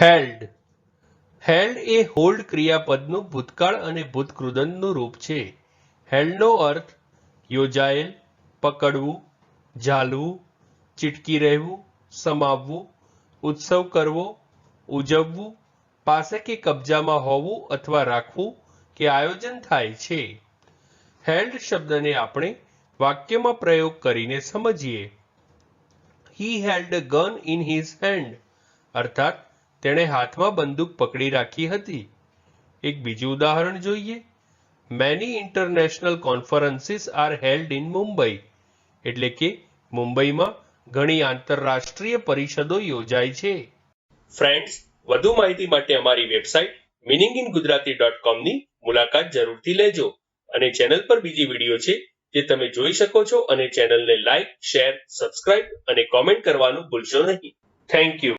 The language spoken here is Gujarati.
હેલ્ડ. હેલ્ડ એ હોલ્ડ ક્રિયાપદનું ભૂતકાળ અને ભૂતકૃદનનું રૂપ છે. હેલ્ડનો અર્થ યોજાયેલ, પકડવું, ઝાલવું, ચીટકી રહેવું, સમાવવું, ઉત્સવ કરવો, ઉજવવું, પાસે કે કબજામાં હોવું અથવા રાખવું કે આયોજન થાય છે. હેલ્ડ શબ્દને આપણે વાક્યમાં પ્રયોગ કરીને સમજીએ. He held gun in his hand અર્થાત તેણે હાથમાં બંદૂક પકડી રાખી હતી. એક બીજું ઉદાહરણ જોઈએ. Many international conferences are held in Mumbai એટલે કે મુંબઈમાં ઘણી આંતરરાષ્ટ્રીય પરિષદો યોજાય છે. ફ્રેન્ડ્સ વધુ માહિતી માટે અમારી website meaning in Gujarati dot કોમની મુલાકાત જરૂરથી લેજો અને ચેનલ પર બીજી વીડિયો છે જે તમે જોઈ શકો છો અને ચેનલને લાઇક શેર સબસ્ક્રાઇબ અને કોમેન્ટ કરવાનું ભૂલશો નહીં. Thank you